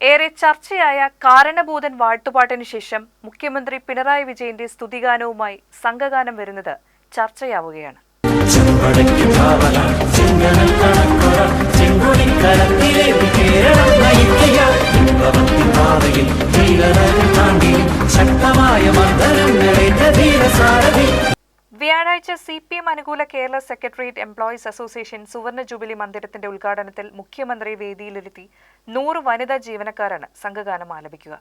ഏറെ ചർച്ചയായ കാരണഭൂതൻ വാഴ്ത്തുപാട്ടിന് ശേഷം മുഖ്യമന്ത്രി പിണറായി വിജയന്റെ സ്തുതിഗാനവുമായി സംഘഗാനം വരുന്നത് ചർച്ചയാവുകയാണ്. ശക്തമായ മർദ്ദനം കണക്കൊറ വ്യാഴാഴ്ച സി പി എം അനുകൂല കേരള സെക്രട്ടേറിയറ്റ് എംപ്ലോയീസ് അസോസിയേഷൻ സുവർണ ജൂബിലി മന്ദിരത്തിന്റെ ഉദ്ഘാടനത്തിൽ മുഖ്യമന്ത്രി വേദിയിലിരുത്തി നൂറ് വനിതാ ജീവനക്കാരാണ് സംഘഗാനം ആലപിക്കുക.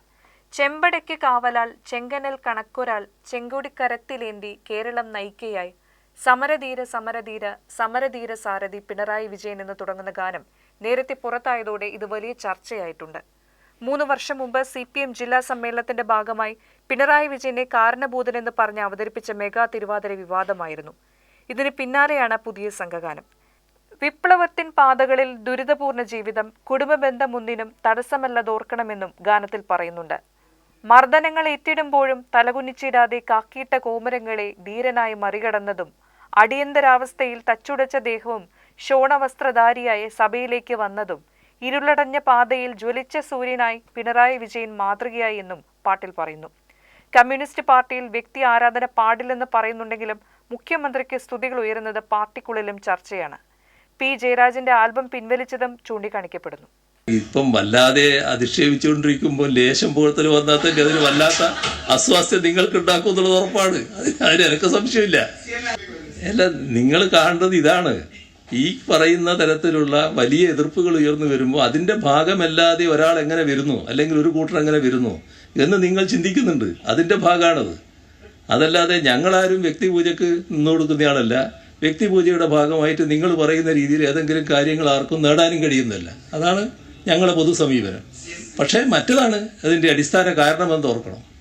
ചെമ്പടയ്ക്ക് കാവലാൽ ചെങ്കനൽ കണക്കൊരാൾ ചെങ്കൊടിക്കരത്തിലേന്തി കേരളം നയിക്കയായി. സമരധീര സമരധീര സമരധീര സാരഥി പിണറായി വിജയൻ എന്ന് തുടങ്ങുന്ന ഗാനം നേരത്തെ പുറത്തായതോടെ ഇത് വലിയ ചർച്ചയായിട്ടുണ്ട്. മൂന്ന് വർഷം മുമ്പ് സി പി എം ജില്ലാ സമ്മേളനത്തിന്റെ ഭാഗമായി പിണറായി വിജയനെ കാരണഭൂതനെന്ന് പറഞ്ഞ് അവതരിപ്പിച്ച മെഗാ തിരുവാതിര വിവാദമായിരുന്നു. ഇതിന് പിന്നാലെയാണ് പുതിയ സംഘഗാനം. വിപ്ലവത്തിൻ പാതകളിൽ ദുരിതപൂർണ ജീവിതം കുടുംബബന്ധമൊന്നിനും തടസ്സമല്ലതോർക്കണമെന്നും ഗാനത്തിൽ പറയുന്നുണ്ട്. മർദ്ദനങ്ങൾ ഏറ്റിടുമ്പോഴും തലകുനിച്ചിടാതെ കാക്കിയിട്ട കോമരങ്ങളെ ധീരനായി മറികടന്നതും അടിയന്തരാവസ്ഥയിൽ തച്ചുടച്ച ദേഹവും ശോണവസ്ത്രധാരിയായ സഭയിലേക്ക് വന്നതും ഇരുളടഞ്ഞ പാതയിൽ ജ്വലിച്ച സൂര്യനായി പിണറായി വിജയൻ മാതൃകയായി എന്നും പാട്ടിൽ പറയുന്നു. കമ്മ്യൂണിസ്റ്റ് പാർട്ടിയിൽ വ്യക്തി ആരാധന പാടില്ലെന്ന് പറയുന്നുണ്ടെങ്കിലും മുഖ്യമന്ത്രിക്ക് സ്തുതികൾ ഉയരുന്നത് പാർട്ടിക്കുള്ളിലും ചർച്ചയാണ്. പി ജയരാജന്റെ ആൽബം പിൻവലിച്ചതും ചൂണ്ടിക്കാണിക്കപ്പെടുന്നു. ഇപ്പം വല്ലാതെ അധിക്ഷേപിച്ചുകൊണ്ടിരിക്കുമ്പോൾ ലേശം പുകഴ്ത്തൽ വന്നാൽ അതിന് വല്ലാത്ത അസ്വാസ്ഥ്യം നിങ്ങൾക്ക് ഉണ്ടാക്കും എന്നുള്ളത് ഉറപ്പാണ്. അതിന് അതിന് എനിക്ക് സംശയമില്ല. അല്ല നിങ്ങൾ കാണേണ്ടത് ഇതാണ്. ഈ പറയുന്ന തരത്തിലുള്ള വലിയ എതിർപ്പുകൾ ഉയർന്നു വരുമ്പോൾ അതിന്റെ ഭാഗമല്ലാതെ ഒരാൾ എങ്ങനെ വരുന്നു? അല്ലെങ്കിൽ ഒരു കൂട്ടർ എങ്ങനെ വരുന്നു? എന്ന് നിങ്ങൾ ചിന്തിക്കുന്നുണ്ട്. അതിന്റെ ഭാഗമാണത്. അതല്ലാതെ ഞങ്ങളാരും വ്യക്തിപൂജയ്ക്ക് നിന്ന് കൊടുക്കുന്നയാളല്ല വ്യക്തിപൂജയുടെ ഭാഗമായിട്ട് നിങ്ങൾ പറയുന്ന രീതിയിൽ ഏതെങ്കിലും കാര്യങ്ങൾ ആർക്കും നേടാനും കഴിയുന്നില്ല അതാണ് ഞങ്ങളുടെ പൊതു സമീപനം പക്ഷേ മറ്റതാണ് അതിന്റെ അടിസ്ഥാന കാരണമെന്ന് ഓർക്കണം.